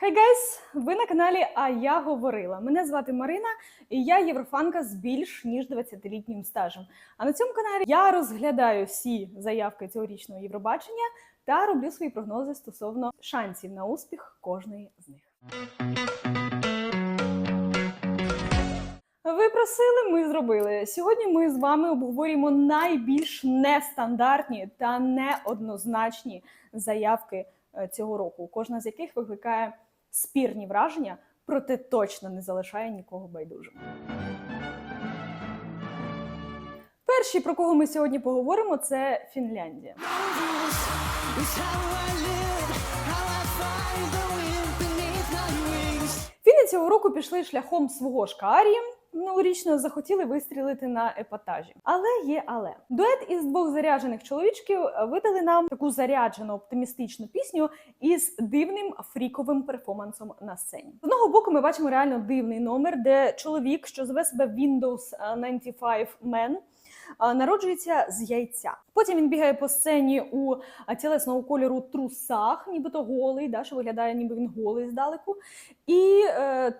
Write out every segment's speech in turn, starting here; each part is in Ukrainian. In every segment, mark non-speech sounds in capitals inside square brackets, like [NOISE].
Хей гайс! Ви на каналі А я говорила. Мене звати Марина, і я єврофанка з більш ніж 20-літнім стажем. А на цьому каналі я розглядаю всі заявки цьогорічного Євробачення та роблю свої прогнози стосовно шансів на успіх кожної з них. Ви просили, ми зробили. Сьогодні ми з вами обговорюємо найбільш нестандартні та неоднозначні заявки е, цього року, кожна з яких викликає спірні враження, проте точно не залишає нікого байдужим. Перші, про кого ми сьогодні поговоримо, це Фінляндія. Фіни цього року пішли шляхом свого ж Минулорічно захотіли вистрілити на епатажі. Але є але. Дует із двох заряджених чоловічків видали нам таку заряджену оптимістичну пісню із дивним фріковим перформансом на сцені. З одного боку, ми бачимо реально дивний номер, де чоловік, що зве себе Windows 95 Man, а, народжується з яйця. Потім він бігає по сцені у тілесного кольору трусах, нібито голий, да, що виглядає, ніби він голий здалеку. І е,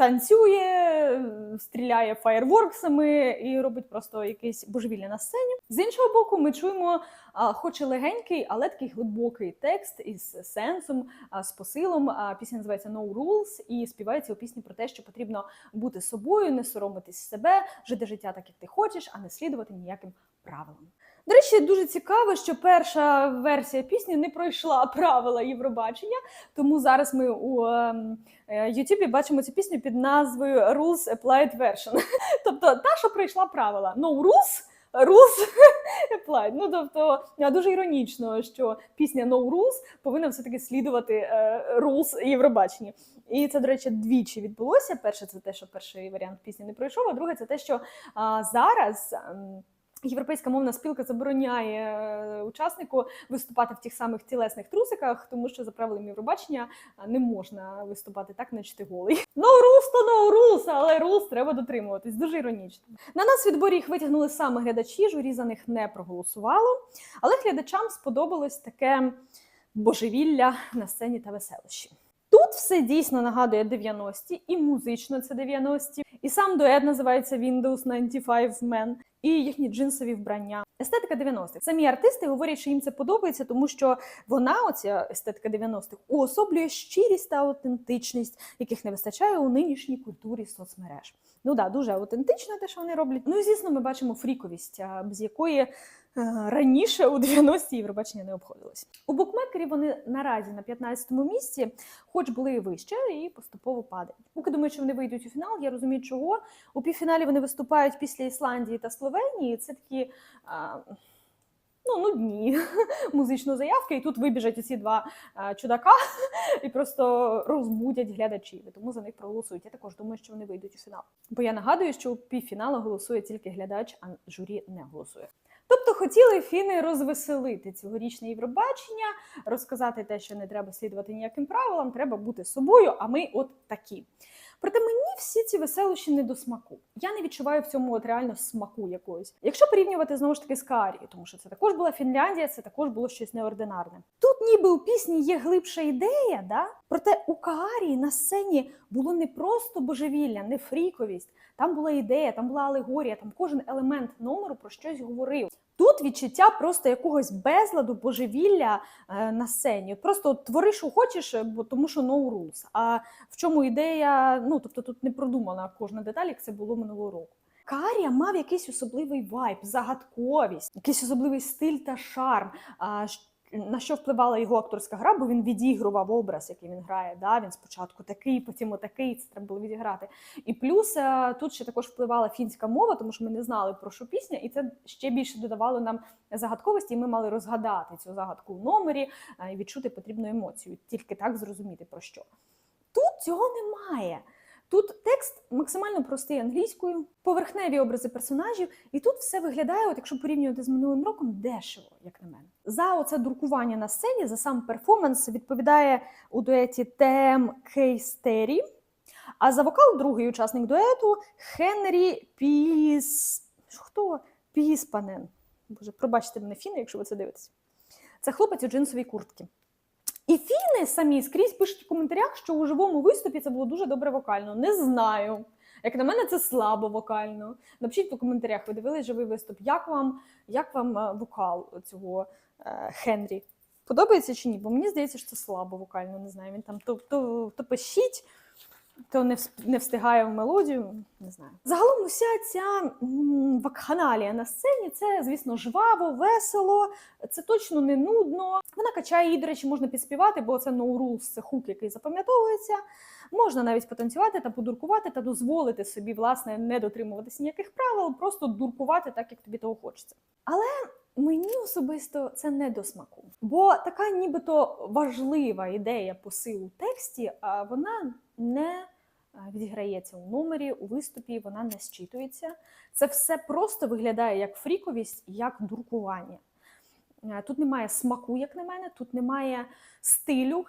танцює, стріляє фаєрворксами і робить просто якесь божевілля на сцені. З іншого боку, ми чуємо, хоч і легенький, але такий глибокий текст із сенсом, з посилом. А, Пісня називається No Rules і співається у пісні про те, що потрібно бути собою, не соромитись себе, жити життя так, як ти хочеш, а не слідувати ніяким правилам. До речі, дуже цікаво, що перша версія пісні не пройшла [LAUGHS] правила Євробачення, тому зараз ми у ем, е, Ютубі бачимо цю пісню під назвою Rules Applied Version. [LAUGHS] тобто та, що пройшла правила. No rules, rules [LAUGHS] applied. Ну тобто е, дуже іронічно, що пісня No Rules повинна все-таки слідувати е, rules Євробачення. І це, до речі, двічі відбулося. Перше, це те, що перший варіант пісні не пройшов, а друге, це те, що зараз. Європейська мовна спілка забороняє е, учаснику виступати в тих самих тілесних трусиках, тому що за правилами Євробачення не можна виступати так, наче ти голий. [LAUGHS] No rules то no rules, але rules треба дотримуватись. Дуже іронічно. На нас відборі їх витягнули саме глядачі, журі за них не проголосувало, але глядачам сподобалось таке божевілля на сцені та веселощі. Тут все дійсно нагадує 90-ті, і музично це 90-ті, і сам дует називається Windows 95 Men, і їхні джинсові вбрання. Естетика 90-х. Самі артисти говорять, що їм це подобається, тому що вона, оця естетика 90-х, уособлює щирість та аутентичність, яких не вистачає у нинішній культурі соцмереж. Ну да, дуже аутентично те, що вони роблять. Ну і звісно, ми бачимо фріковість, без якої раніше у 90-ті Євробачення не обходилось. У букмекерів вони наразі на 15-му місці, хоч були і вище, і поступово падають. Поки думаю, що вони вийдуть у фінал, я розумію, чого. У півфіналі вони виступають після Ісландії та Словенії. Це такі. А, Ну, нудні [LAUGHS] музичні заявки, і тут вибіжать оці два а, чудака [LAUGHS] і просто розбудять глядачів. І тому за них проголосують. Я також думаю, що вони вийдуть у фінал. Бо я нагадую, що у півфіналу голосує тільки глядач, а журі не голосує. Хотіли фіни розвеселити цьогорічне Євробачення, розказати те, що не треба слідувати ніяким правилам, треба бути собою, а ми от такі. Проте мені всі ці веселощі не до смаку. Я не відчуваю в цьому от реально смаку якоїсь. Якщо порівнювати знову ж таки з Каарією, тому що це також була Фінляндія, це також було щось неординарне. Тут ніби у пісні є глибша ідея, да? проте у Каарії на сцені було не просто божевілля, не фріковість. Там була ідея, там була алегорія, там кожен елемент номеру про щось говорив. Тут відчуття просто якогось безладу, божевілля е, на сцені. Просто от твори, що хочеш, е, бо тому що no rules. А в чому ідея? Ну тобто тут не продумана кожна деталь, як це було минулого року. Карія мав якийсь особливий вайб, загадковість, якийсь особливий стиль та шарм. На що впливала його акторська гра, бо він відігрував образ, який він грає. Да? Він спочатку такий, потім отакий, це треба було відіграти. І плюс е, тут ще також впливала фінська мова, тому що ми не знали про що пісня, і це ще більше додавало нам загадковості, і ми мали розгадати цю загадку в номері е, і відчути потрібну емоцію, тільки так зрозуміти про що. Тут цього немає. Тут текст максимально простий англійською, поверхневі образи персонажів, і тут все виглядає, от якщо порівнювати з минулим роком, дешево, як на мене. За оце друкування на сцені, за сам перформанс відповідає у дуеті Тем Кейстері. А за вокал другий учасник дуету Хенрі Піс. Хто? Піспанен. Боже, пробачте мене фіни, якщо ви це дивитесь. Це хлопець у джинсовій куртці. І фіни самі скрізь пишуть в коментарях, що у живому виступі це було дуже добре вокально. Не знаю. Як на мене, це слабо вокально. Напишіть у коментарях, ви дивились живий виступ. Як вам, як вам е, вокал цього е, Хенрі? Подобається чи ні? Бо мені здається, що це слабо вокально. Не знаю. Він там то, то, то пищить, то не, не встигає в мелодію. Не знаю. Загалом, уся ця вакханалія на сцені це, звісно, жваво, весело, це точно не нудно. Вона качає її, до речі, можна підспівати, бо це no rules, це хук, який запам'ятовується. Можна навіть потанцювати та подуркувати, та дозволити собі, власне, не дотримуватися ніяких правил, просто дуркувати так, як тобі того хочеться. Але мені особисто це не до смаку. Бо така нібито важлива ідея посилу тексті, а вона не а, відіграється у номері, у виступі, вона не зчитується. Це все просто виглядає як фріковість, як дуркування. Е, Тут немає смаку, як на мене, тут немає стилю,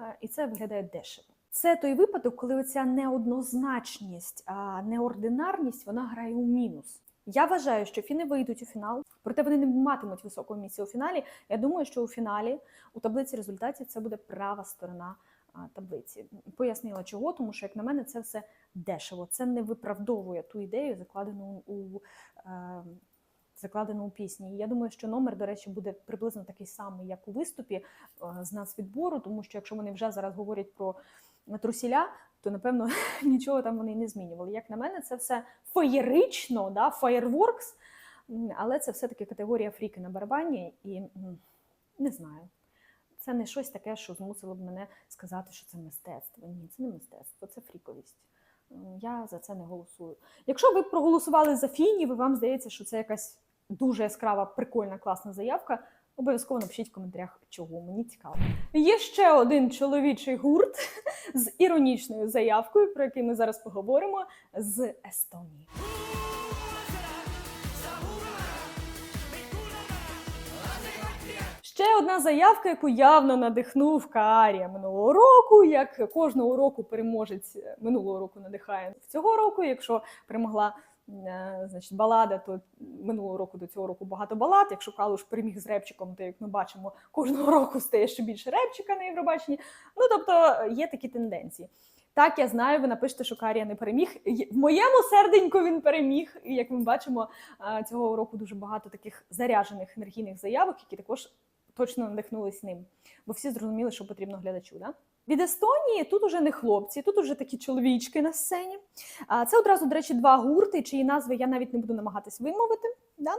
е, і це виглядає дешево. Це той випадок, коли оця неоднозначність, а неординарність вона грає у мінус. Я вважаю, що фіни вийдуть у фінал, проте вони не матимуть високого місця у фіналі. Я думаю, що у фіналі у таблиці результатів це буде права сторона таблиці. Пояснила чого, тому що, як на мене, це все дешево. Це не виправдовує ту ідею, закладену у. Е, Закладено у пісні. І я думаю, що номер, до речі, буде приблизно такий самий, як у виступі е, з нацвідбору, тому що якщо вони вже зараз говорять про трусіля, то напевно [LAUGHS] нічого там вони не змінювали. Як на мене, це все феєрично, да, м, але це все-таки категорія фріки на барабані, і не знаю. Це не щось таке, що змусило б мене сказати, що це мистецтво. Ні, це не мистецтво, це фріковість. Я за це не голосую. Якщо ви проголосували за фінів, і вам здається, що це якась дуже яскрава, прикольна, класна заявка, обов'язково напишіть в коментарях, чого мені цікаво. Є ще один чоловічий гурт [LAUGHS] з іронічною заявкою, про який ми зараз поговоримо, з Естонії. Ще одна заявка, яку явно надихнув Каарія минулого року. Як кожного року переможець минулого року надихає цього року. Якщо перемогла е, значить, балада, то минулого року до цього року багато балад. Якщо Калуш переміг з репчиком, то як ми бачимо, кожного року стає ще більше репчика на Євробаченні. Ну тобто є такі тенденції. Так, я знаю, ви напишете, що Карія не переміг. В моєму серденьку він переміг. І як ми бачимо, цього року дуже багато таких заряджених енергійних заявок, які також точно надихнулись ним. Бо всі зрозуміли, що потрібно глядачу. Да? Від Естонії тут уже не хлопці, тут уже такі чоловічки на сцені. Це одразу, до речі, два гурти, чиї назви я навіть не буду намагатись вимовити. Да?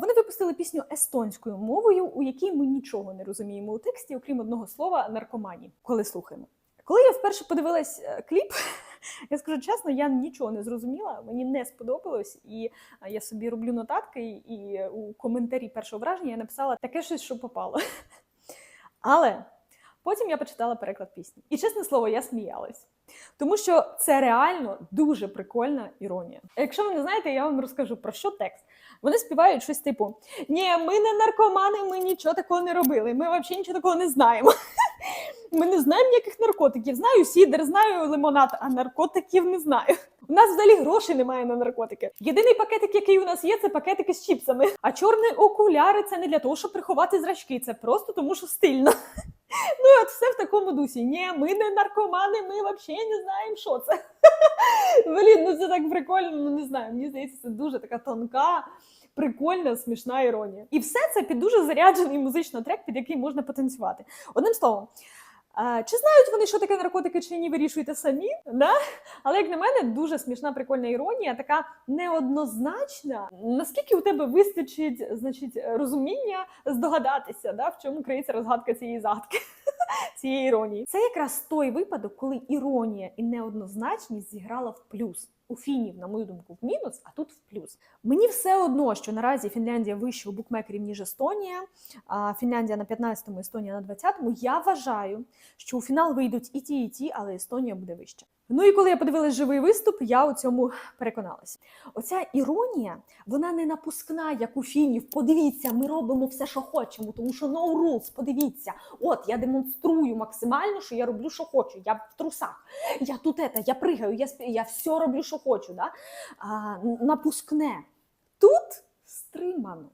Вони випустили пісню естонською мовою, у якій ми нічого не розуміємо у тексті, окрім одного слова наркомані, коли слухаємо. Коли я вперше подивилась е, кліп, [LAUGHS] я скажу чесно, я нічого не зрозуміла, мені не сподобалось, і е, я собі роблю нотатки, і у коментарі першого враження я написала таке щось, що попало. [LAUGHS] Але потім я почитала переклад пісні. І чесне слово, я сміялась. Тому що це реально дуже прикольна іронія. Якщо ви не знаєте, я вам розкажу про що текст. Вони співають щось типу: Ні, ми не наркомани, ми нічого такого не робили. Ми взагалі нічого такого не знаємо. [LAUGHS] Ми не знаємо ніяких наркотиків. Знаю сідер, знаю лимонад, а наркотиків не знаю. У нас взагалі грошей немає на наркотики. Єдиний пакетик, який у нас є, це пакетики з чіпсами. А чорні окуляри це не для того, щоб приховати зрачки. Це просто тому, що стильно. [LAUGHS] [LAUGHS] Ну от все в такому дусі. Ні, ми не наркомани, ми взагалі не знаємо, що це. [LAUGHS] Блін, ну це так прикольно, ну не знаю. Мені здається, це дуже така тонка, прикольна, смішна іронія. І все це під дуже заряджений музично трек, під який можна потанцювати. Одним словом. Чи знають вони, що таке наркотики, чи ні, вирішуйте самі, да? але як на мене, дуже смішна, прикольна іронія, така неоднозначна. Наскільки у тебе вистачить значить, розуміння здогадатися, да, в чому криється розгадка цієї загадки, [LAUGHS] цієї іронії? Це якраз той випадок, коли іронія і неоднозначність зіграла в плюс. У фінів, на мою думку, в мінус, а тут в плюс. Мені все одно, що наразі Фінляндія вище у букмекерів, ніж Естонія. А Фінляндія на 15-му, Естонія на 20-му. Я вважаю, що у фінал вийдуть і ті, і ті, але Естонія буде вища. Ну і коли я подивилась живий виступ, я у цьому переконалася. Оця іронія, вона не напускна, як у фінів. Подивіться, ми робимо все, що хочемо, тому що no rules, подивіться. От я демонструю максимально, що я роблю, що хочу. Я в трусах, я тут ета, я пригаю, я спі... я все роблю, що хочу. Да? А, напускне. Тут стримано,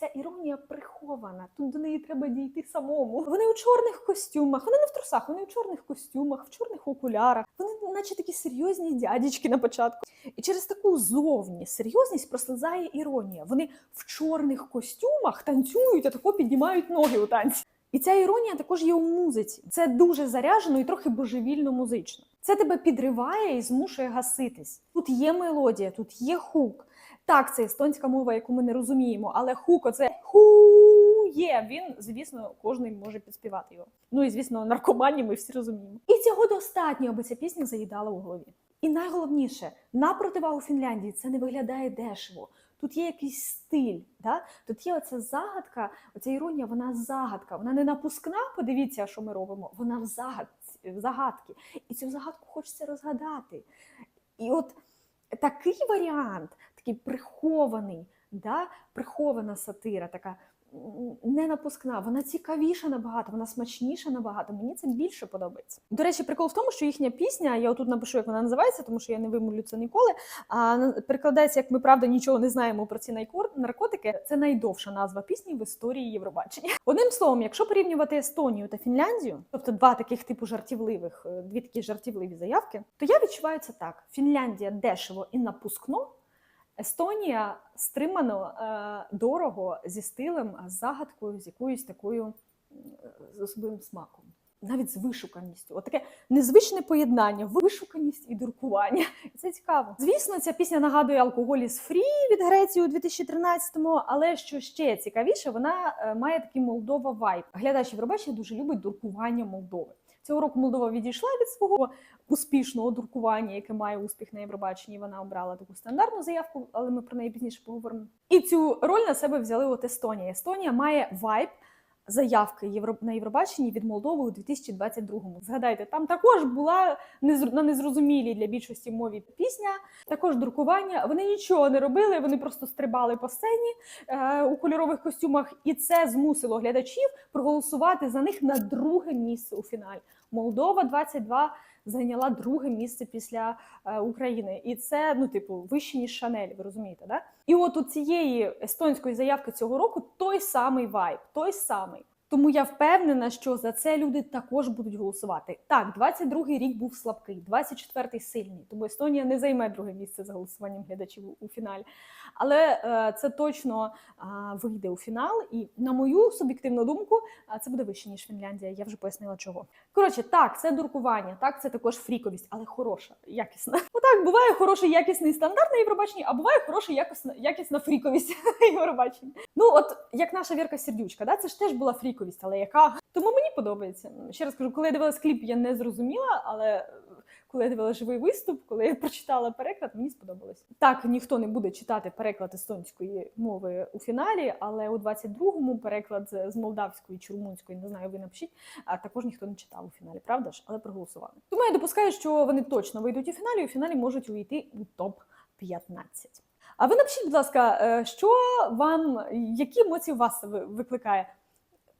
Ця іронія прихована. Тут до неї треба дійти самому. Вони у чорних костюмах, вони не в трусах, вони у чорних костюмах, в чорних окулярах. Вони, наче такі серйозні дядечки на початку. І через таку зовні серйозність прослизає іронія. Вони в чорних костюмах танцюють, а тако піднімають ноги у танці. І ця іронія також є у музиці. Це дуже заряжено і трохи божевільно музично. Це тебе підриває і змушує гаситись. Тут є мелодія, тут є хук. Так, це естонська мова, яку ми не розуміємо, але хук оце ху є. Він, звісно, кожен може підспівати його. Ну і звісно, наркомані ми всі розуміємо. І цього достатньо, аби ця пісня заїдала у голові. І найголовніше, на противагу Фінляндії, це не виглядає дешево. Тут є якийсь стиль, да? тут є оця загадка, оця іронія, вона загадка, вона не напускна. Подивіться, що ми робимо. Вона в загадці, в загадки. І цю загадку хочеться розгадати. І от такий варіант, такий прихований, да? прихована сатира, така не напускна, вона цікавіша набагато, вона смачніша набагато. Мені це більше подобається. До речі, прикол в тому, що їхня пісня, я отут напишу, як вона називається, тому що я не вимовлю це ніколи. А перекладається, як ми правда нічого не знаємо про ці наркотики. Це найдовша назва пісні в історії Євробачення. Одним словом, якщо порівнювати Естонію та Фінляндію, тобто два таких типу жартівливих, е, дві такі жартівливі заявки, то я відчуваю це так: Фінляндія дешево і напускно. Естонія стримано, е, дорого, зі стилем, з загадкою, з якоюсь такою з особливим смаком, навіть з вишуканістю. От таке незвичне поєднання, вишуканість і дуркування. Це цікаво. Звісно, ця пісня нагадує алкоголь із фрі від Греції у 2013-му, але що ще цікавіше, вона е, має такий Молдова вайб. Глядач Євробачення дуже любить дуркування Молдови. Цього року Молдова відійшла від свого успішного дуркування, яке має успіх на Євробаченні. Вона обрала таку стандартну заявку, але ми про неї пізніше поговоримо. І цю роль на себе взяли от Естонія. Естонія має вайб заявки на Євробаченні від Молдови у 2022-му. Згадайте, там також була на незрозумілій для більшості мові пісня, також друкування. Вони нічого не робили, вони просто стрибали по сцені е, у кольорових костюмах, і це змусило глядачів проголосувати за них на друге місце у фіналі. Молдова 22 зайняла друге місце після е, України, і це ну, типу, вище ніж Шанель. Ви розумієте, да? І от у цієї естонської заявки цього року той самий вайб, той самий. Тому я впевнена, що за це люди також будуть голосувати. Так, 22-й рік був слабкий, 24-й сильний, тому Естонія не займе друге місце за голосуванням глядачів у- фіналі. Але е, це точно а, вийде у фінал, і на мою суб'єктивну думку, а, це буде вище ніж Фінляндія. Я вже пояснила чого. Коротше, так, це дуркування, так, це також фріковість, але хороша, якісна. [LAUGHS] Ну так, буває хороший якісний стандарт на Євробаченні, а буває хороша якісна, якісна фріковість [LAUGHS] на Євробаченні. Ну, от як наша Вірка Сердючка, да, це ж теж була фріковість, але яка? Тому мені подобається. Ще раз кажу, коли я дивилась кліп, я не зрозуміла, але е, коли я дивилася живий виступ, коли я прочитала переклад, мені сподобалось. Так, ніхто не буде читати переклад естонської мови у фіналі, але у 22-му переклад з з молдавської чи румунської, не знаю, ви напишіть, а також ніхто не читав у фіналі, правда ж? Але проголосували. Тому я допускаю, що вони точно вийдуть у фіналі, і у фіналі можуть увійти у топ 15. А ви напишіть, будь ласка, е, що вам, які емоції у вас викликає?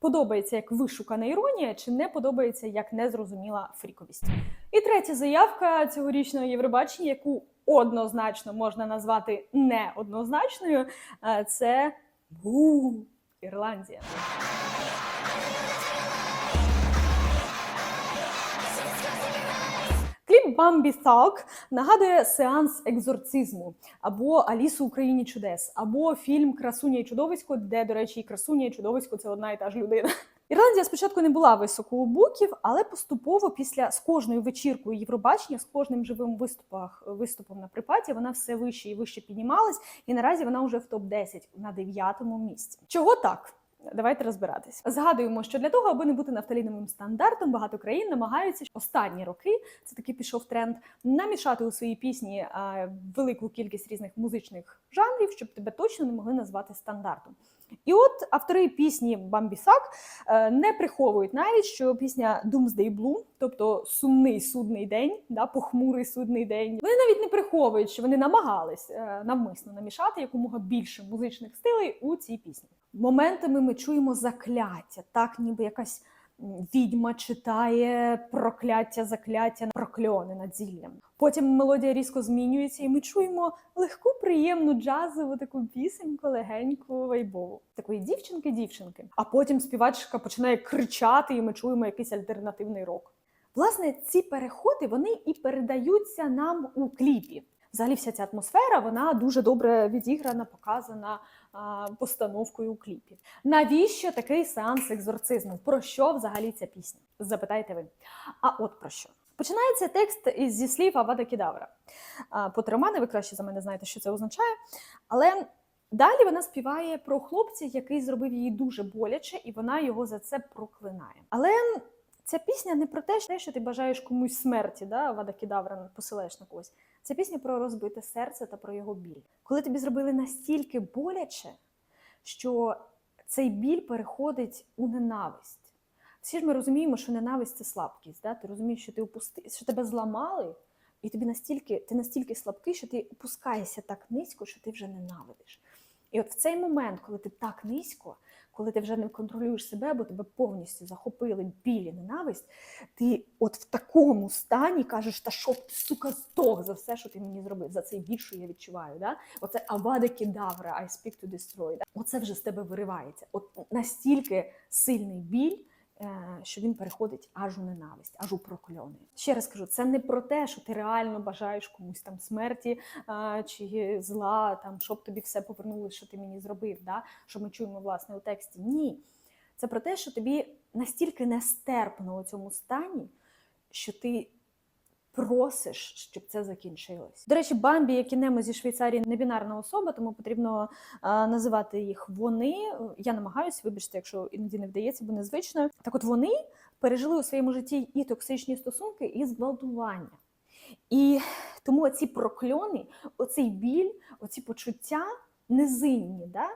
Подобається як вишукана іронія, чи не подобається як незрозуміла фріковість? І третя заявка цьогорічного Євробачення, яку однозначно можна назвати неоднозначною, е, це бу Ірландія. Бамбі Thug нагадує сеанс екзорцизму або Алісу у країні чудес, або фільм Красуня і чудовисько, де, до речі, і красуня і чудовисько це одна і та ж людина. Ірландія спочатку не була високо у буків, але поступово після з кожною вечіркою Євробачення, з кожним живим виступах, виступом на припаті, вона все вище і вище піднімалась, і наразі вона вже в топ 10 на дев'ятому місці. Чого так? Давайте розбиратись. Згадуємо, що для того, аби не бути нафталіновим стандартом, багато країн намагаються останні роки. Це таки пішов тренд намішати у своїй пісні велику кількість різних музичних жанрів, щоб тебе точно не могли назвати стандартом. І от автори пісні Бамбісак е, не приховують навіть, що пісня Doomsday Blue, тобто сумний судний день, да, похмурий судний день. Вони навіть не приховують, що вони намагались е, навмисно намішати якомога більше музичних стилей у цій пісні. Моментами ми чуємо закляття, так ніби якась відьма читає прокляття, закляття, прокльони над зіллям. Потім мелодія різко змінюється, і ми чуємо легку, приємну джазову таку пісеньку, легеньку, вайбову. Такої дівчинки-дівчинки. А потім співачка починає кричати, і ми чуємо якийсь альтернативний рок. Власне, ці переходи вони і передаються нам у кліпі. Взагалі, вся ця атмосфера вона дуже добре відіграна, показана а, постановкою у кліпі. Навіщо такий сеанс екзорцизму? Про що взагалі ця пісня? Запитаєте ви. А от про що? Починається текст зі слів Авада Кедавра. Потримане, ви краще за мене знаєте, що це означає. Але далі вона співає про хлопця, який зробив їй дуже боляче, і вона його за це проклинає. Але ця пісня не про те, що ти бажаєш комусь смерті, да, Вада Кедавра посилаєш на когось. Це пісня про розбите серце та про його біль. Коли тобі зробили настільки боляче, що цей біль переходить у ненависть. Всі ж ми розуміємо, що ненависть це слабкість. Да? Ти розумієш, що ти упусти, що тебе зламали, і тобі настільки, ти настільки слабкий, що ти опускаєшся так низько, що ти вже ненавидиш. І от в цей момент, коли ти так низько, коли ти вже не контролюєш себе, бо тебе повністю захопили біль і ненависть, ти от в такому стані кажеш, та що ти, сука, здох за все, що ти мені зробив, за цей біль, що я відчуваю. Да? Оце авада кедавра, I speak to destroy. Да? Оце вже з тебе виривається. От настільки сильний біль, що він переходить аж у ненависть, аж у прокльони. Ще раз кажу, це не про те, що ти реально бажаєш комусь там смерті е, чи зла, там щоб тобі все повернулося, що ти мені зробив. Да? Що ми чуємо власне у тексті. Ні. Це про те, що тобі настільки нестерпно у цьому стані, що ти просиш, щоб це закінчилось. До речі, Бамбі, як і Немо зі Швейцарії, не бінарна особа, тому потрібно а, називати їх вони. Я намагаюся, вибачте, якщо іноді не вдається, бо незвично. Так от вони пережили у своєму житті і токсичні стосунки, і зґвалтування. І тому ці прокльони, оцей біль, оці почуття низинні, да?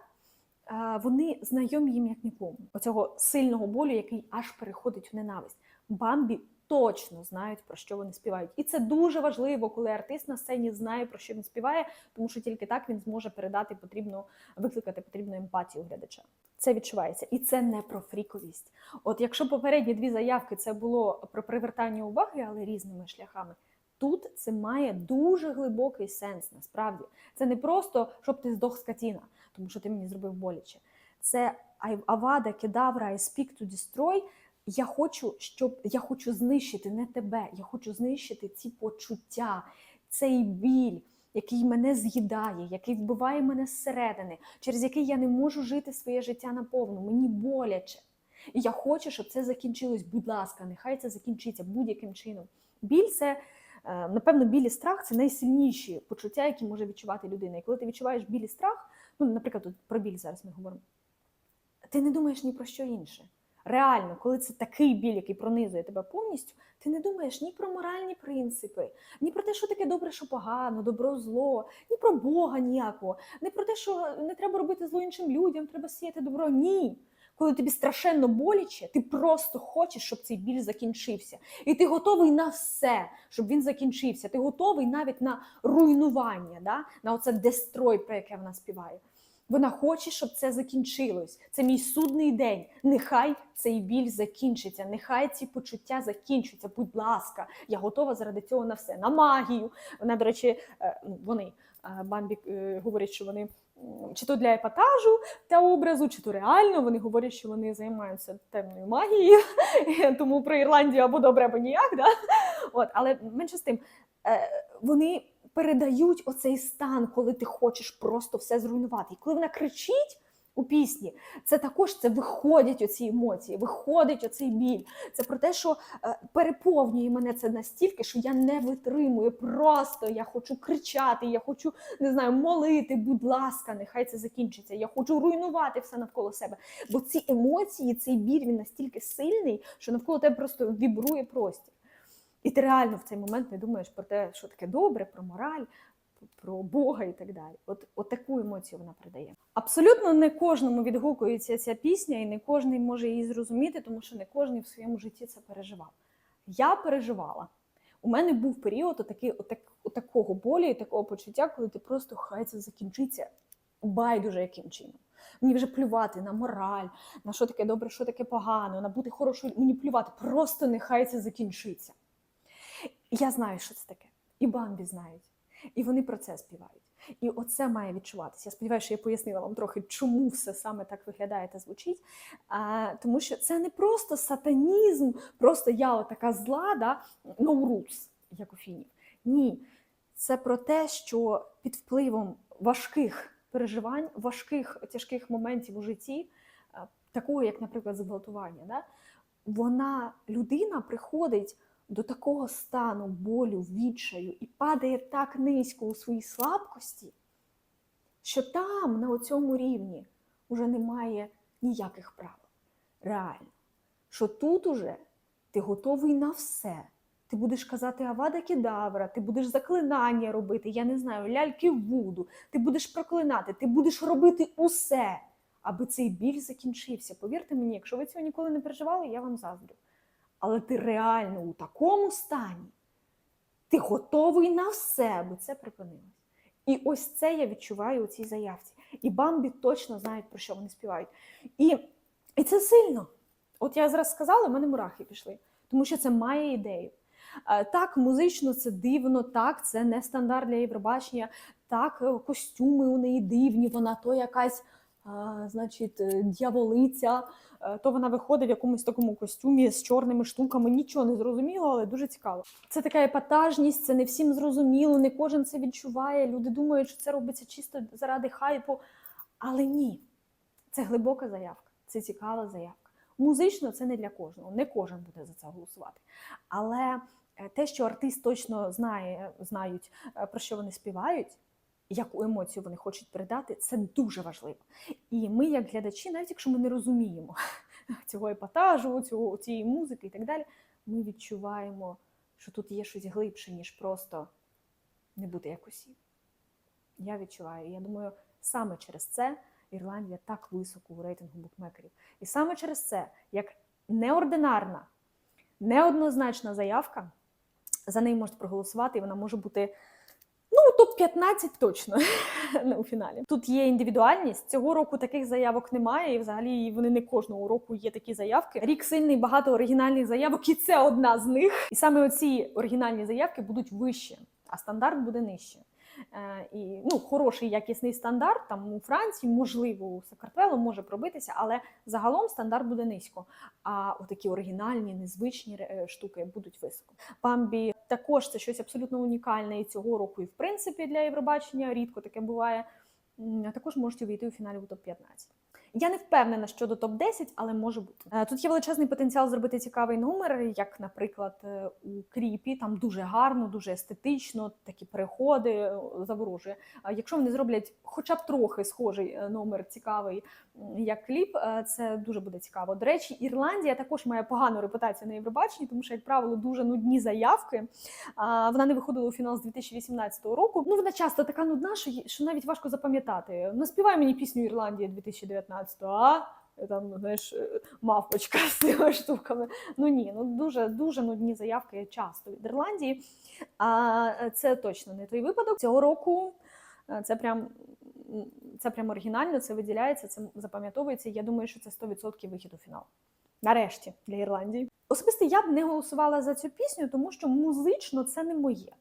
вони знайомі їм як нікому. Оцього сильного болю, який аж переходить в ненависть. Бамбі точно знають, про що вони співають. І це дуже важливо, коли артист на сцені знає, про що він співає, тому що тільки так він зможе передати потрібну, викликати потрібну емпатію глядача. Це відчувається. І це не про фріковість. От якщо попередні дві заявки це було про привертання уваги, але різними шляхами. Тут це має дуже глибокий сенс, насправді. Це не просто, щоб ти здох скотіна, тому що ти мені зробив боляче. Це Авада, Кедавра, I speak to destroy. Я хочу, щоб я хочу знищити не тебе, я хочу знищити ці почуття, цей біль, який мене з'їдає, який вбиває мене зсередини, через який я не можу жити своє життя наповну. Мені боляче. І я хочу, щоб це закінчилось. Будь ласка, нехай це закінчиться будь-яким чином. Біль це. е, Напевно, біль і страх це найсильніші почуття, які може відчувати людина. І коли ти відчуваєш біль страх, ну, наприклад, про біль зараз ми говоримо, ти не думаєш ні про що інше. Реально, коли це такий біль, який пронизує тебе повністю, ти не думаєш ні про моральні принципи, ні про те, що таке добре, що погано, добро, зло, ні про Бога ніякого, не про те, що не треба робити зло іншим людям, треба сіяти добро. Ні. Коли тобі страшенно боляче, ти просто хочеш, щоб цей біль закінчився. І ти готовий на все, щоб він закінчився. Ти готовий навіть на руйнування, да? на оце дестрой, про яке вона співає. Вона хоче, щоб це закінчилось. Це мій судний день. Нехай цей біль закінчиться, нехай ці почуття закінчаться. Будь ласка, я готова заради цього на все. На магію. Вона, до речі, е, ну, вони е, Бамбі е, говорять, що вони чи то для епатажу та образу, чи то реально. Вони говорять, що вони займаються темною магією, [LAUGHS] тому про Ірландію або добре, або ніяк. Да? От, але менше з тим, вони передають оцей стан, коли ти хочеш просто все зруйнувати. І коли вона кричить у пісні, це також це виходять оці емоції, виходить оцей біль. Це про те, що е, переповнює мене це настільки, що я не витримую. Просто я хочу кричати, я хочу не знаю, молити. Будь ласка, нехай це закінчиться. Я хочу руйнувати все навколо себе. Бо ці емоції, цей біль він настільки сильний, що навколо тебе просто вібрує простір. І ти реально в цей момент не думаєш про те, що таке добре, про мораль, про Бога і так далі. От, от таку емоцію вона передає. Абсолютно не кожному відгукується ця пісня, і не кожен може її зрозуміти, тому що не кожен в своєму житті це переживав. Я переживала. У мене був період отакий, отак, отакого болю і такого почуття, коли ти просто хай це закінчиться байдуже яким чином. Мені вже плювати на мораль, на що таке добре, що таке погано, на бути хорошою. Мені плювати. Просто нехай це закінчиться. Я знаю, що це таке. І Бамбі знають. І вони про це співають. І оце має відчуватися. Я сподіваюся, що я пояснила вам трохи, чому все саме так виглядає та звучить. А, тому що це не просто сатанізм, просто я отака зла, да? no rules, як у фінів. Ні. Це про те, що під впливом важких переживань, важких тяжких моментів у житті, такого, як, наприклад, зґвалтування, да? вона, людина приходить до такого стану болю, відчаю і падає так низько у своїй слабкості, що там, на цьому рівні, уже немає ніяких правил. Реально. Що тут уже ти готовий на все. Ти будеш казати Авада Кедавра, ти будеш заклинання робити, я не знаю, ляльки Вуду, ти будеш проклинати, ти будеш робити усе, аби цей біль закінчився. Повірте мені, якщо ви цього ніколи не переживали, я вам заздрю. Але ти реально у такому стані, ти готовий на все, аби це припинилось. І ось це я відчуваю у цій заявці. І Бамбі точно знають, про що вони співають. І, і це сильно. От я зараз сказала, в мене мурахи пішли, тому що це має ідею. Е, Так, музично це дивно, так, це не стандарт для Євробачення, так, е, костюми у неї дивні, вона то якась, а, значить, е, дьяволиця, е, то вона виходить в якомусь такому костюмі з чорними штуками, нічого не зрозуміло, але дуже цікаво. Це така епатажність, це не всім зрозуміло, не кожен це відчуває. Люди думають, що це робиться чисто заради хайпу. Але ні, це глибока заявка, це цікава заявка. Музично це не для кожного, не кожен буде за це голосувати. Але е, те, що артист точно знає, знають, про що вони співають, яку емоцію вони хочуть передати, це дуже важливо. І ми, як глядачі, навіть якщо ми не розуміємо [LAUGHS] цього епатажу, цього, цієї музики і так далі, ми відчуваємо, що тут є щось глибше, ніж просто не бути як усі. Я відчуваю. Я думаю, саме через це Ірландія так високо у рейтингу букмекерів. І саме через це, як неординарна, неоднозначна заявка, за неї можуть проголосувати, і вона може бути ну, топ-15 точно не [LAUGHS] у фіналі. Тут є індивідуальність. Цього року таких заявок немає, і взагалі вони не кожного року є такі заявки. Рік сильний, багато оригінальних заявок, і це одна з них. І саме оці оригінальні заявки будуть вище, а стандарт буде нижче. Е, і ну, хороший якісний стандарт там у Франції, можливо, у Сакартвело може пробитися, але загалом стандарт буде низько. А отакі оригінальні, незвичні е, штуки будуть високо. Бамбі також це щось абсолютно унікальне і цього року, і в принципі для Євробачення рідко таке буває. Також можуть увійти у фіналі у топ-15. Я не впевнена щодо топ-10, але може бути. Е, Тут є величезний потенціал зробити цікавий номер, як, наприклад, е, у кліпі. Там дуже гарно, дуже естетично, такі переходи е, заворожує. Якщо вони зроблять хоча б трохи схожий номер цікавий, як кліп, це дуже буде цікаво. До речі, Ірландія також має погану репутацію на Євробаченні, тому що, як правило, дуже нудні заявки. Вона не виходила у фінал з 2018 року. Ну вона часто така нудна, що, навіть важко запам'ятати. Наспівай мені пісню Ірландія 2019, а? Там, знаєш, е, мавпочка з цими штуками. Ну ні, ну дуже дуже нудні заявки часто від Ірландії. А е, це точно не той випадок. Цього року е, це прям. Це прям оригінально, це виділяється, це запам'ятовується. Я думаю, що це 100% вихід у фінал. Нарешті для Ірландії. Особисто я б не голосувала за цю пісню, тому що музично це не моє.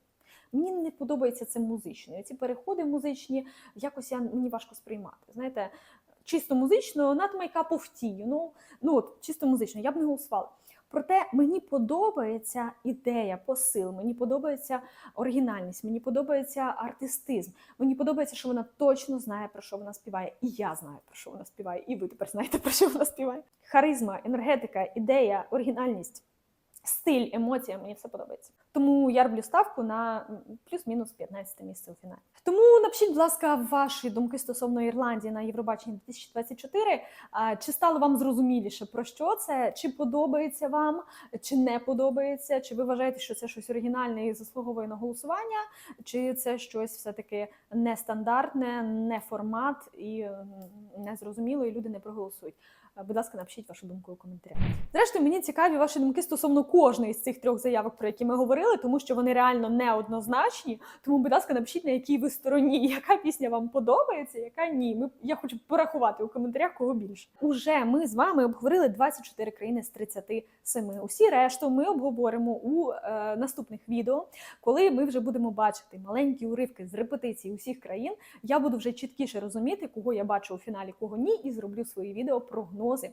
Мені не подобається це музично. Ці переходи музичні якось я, мені важко сприймати. Знаєте, чисто музично, not my cup of tea, ну от, чисто музично, я б не голосувала. Проте мені подобається ідея, посил, мені подобається оригінальність, мені подобається артистизм. Мені подобається, що вона точно знає, про що вона співає. І я знаю, про що вона співає, і ви тепер знаєте, про що вона співає. Харизма, енергетика, ідея, оригінальність, стиль, емоція мені все подобається. Тому я роблю ставку на плюс-мінус 15 місце у фіналі. Тому напишіть, будь ласка, ваші думки стосовно Ірландії на Євробаченні 2024. Чи стало вам зрозуміліше про що це? Чи подобається вам, чи не подобається? Чи ви вважаєте, що це щось оригінальне і заслуговує на голосування? Чи це щось все-таки нестандартне, не формат і незрозуміло, і люди не проголосують? Е, Будь ласка, напишіть вашу думку у коментарях. Зрештою, мені цікаві ваші думки стосовно кожної з цих трьох заявок, про які ми говорили, тому що вони реально неоднозначні. Тому, будь ласка, напишіть, на якій ви стороні, [LAUGHS] яка пісня вам подобається, яка ні. Ми я хочу порахувати у коментарях кого більше. Уже ми з вами обговорили 24 країни з 37. Усі решту ми обговоримо у е, наступних відео, коли ми вже будемо бачити маленькі уривки з репетицій усіх країн. Я буду вже чіткіше розуміти, кого я бачу у фіналі, кого ні, і зроблю свої відео прогнози.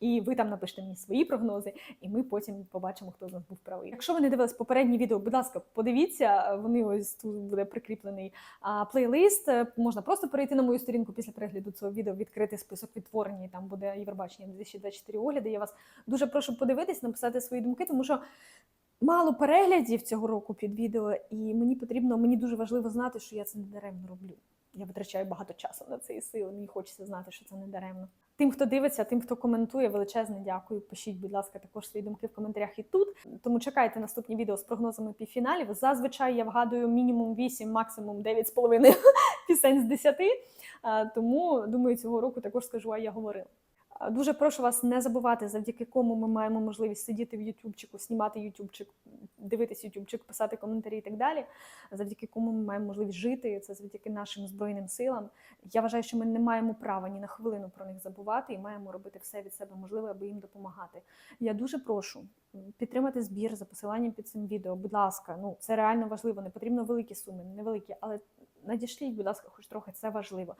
І ви там напишете мені свої прогнози, і ми потім побачимо, хто з нас був правий. Якщо ви не дивились попередні відео, будь ласка, подивіться. Вони ось тут буде прикріплений а, плейлист. Можна просто перейти на мою сторінку після перегляду цього відео, відкрити список відтворення. і Там буде Євробачення 2024 огляди. Я вас дуже прошу подивитись, написати свої думки, тому що. Мало переглядів цього року під відео, і мені потрібно, мені дуже важливо знати, що я це не даремно роблю. Я витрачаю багато часу на це і сили. Мені хочеться знати, що це не даремно. Тим, хто дивиться, тим, хто коментує, величезне дякую. Пишіть, будь ласка, також свої думки в коментарях і тут. Тому чекайте наступні відео з прогнозами півфіналів. Зазвичай я вгадую мінімум 8, максимум 9,5 [LAUGHS] пісень з 10. Тому думаю, цього року також скажу, а я говорила. Дуже прошу вас не забувати, завдяки кому ми маємо можливість сидіти в Ютубчику, знімати Ютубчик, дивитись Ютубчик, писати коментарі і так далі. Завдяки кому ми маємо можливість жити. Це завдяки нашим збройним силам. Я вважаю, що ми не маємо права ні на хвилину про них забувати і маємо робити все від себе можливе, аби їм допомагати. Я дуже прошу підтримати збір за посиланням під цим відео. Будь ласка, ну це реально важливо. Не потрібно великі суми, невеликі, але надішліть, будь ласка, хоч трохи це важливо.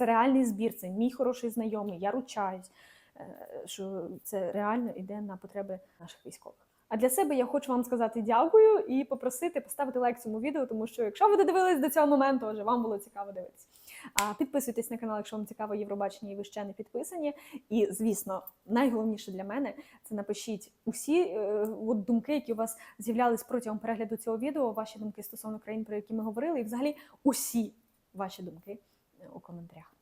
Це реальний збір, це мій хороший знайомий. Я ручаюсь, е, що це реально йде на потреби наших військових. А для себе я хочу вам сказати дякую і попросити поставити лайк цьому відео, тому що якщо ви додивились до цього моменту, вже вам було цікаво дивитися. Підписуйтесь на канал, якщо вам цікаво Євробачення і ви ще не підписані. І звісно, найголовніше для мене це напишіть усі е, от думки, які у вас з'являлись протягом перегляду цього відео, ваші думки стосовно країн, про які ми говорили, і взагалі усі ваші думки у коментарях.